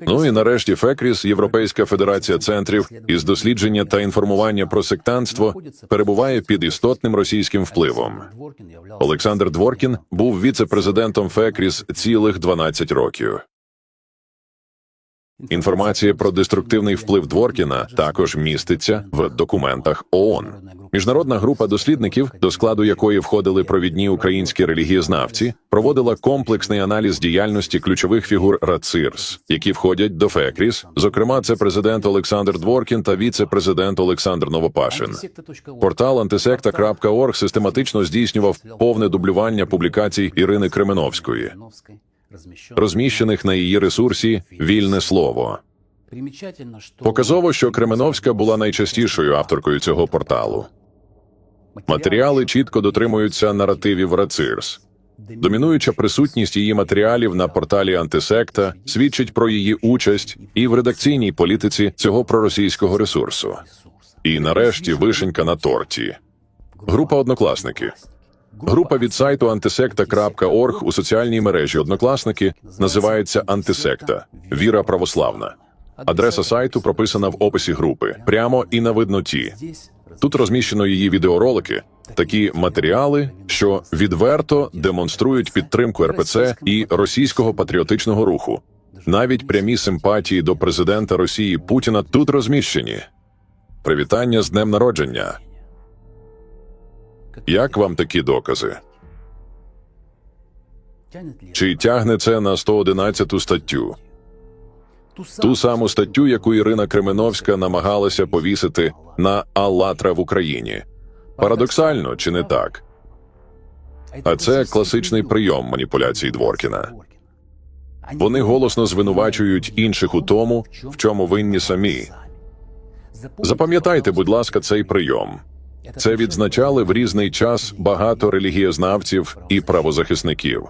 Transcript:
Ну і нарешті ФЕКРІС, Європейська федерація центрів із дослідження та інформування про сектантство, перебуває під істотним російським впливом. Олександр Дворкін був віце-президентом ФЕКРІС цілих 12 років. Інформація про деструктивний вплив Дворкіна також міститься в документах ООН. Міжнародна група дослідників, до складу якої входили провідні українські релігієзнавці, проводила комплексний аналіз діяльності ключових фігур РАЦИРС, які входять до ФЕКРІС. Зокрема, це президент Олександр Дворкін та віце-президент Олександр Новопашин. Портал антисекта.орг систематично здійснював повне дублювання публікацій Ірини Кременовської, розміщених на її ресурсі Вільне слово. Показово, що Кременовська була найчастішою авторкою цього порталу. Матеріали чітко дотримуються наративів РАЦИРС. Домінуюча присутність її матеріалів на порталі антисекта свідчить про її участь і в редакційній політиці цього проросійського ресурсу. І нарешті вишенька на торті. Група однокласники. Група від сайту антисекта.орг у соціальній мережі Однокласники називається Антисекта Віра православна. Адреса сайту прописана в описі групи прямо і на видноті. Тут розміщено її відеоролики, такі матеріали, що відверто демонструють підтримку РПЦ і російського патріотичного руху. Навіть прямі симпатії до президента Росії Путіна тут розміщені. Привітання з днем народження. Як вам такі докази? Чи тягне це на 111 статтю? Ту саму статтю, яку Ірина Кременовська намагалася повісити на «АЛЛАТРА» в Україні. Парадоксально, чи не так? А це класичний прийом маніпуляцій Дворкіна. Вони голосно звинувачують інших у тому, в чому винні самі. Запам'ятайте, будь ласка, цей прийом. Це відзначали в різний час багато релігієзнавців і правозахисників.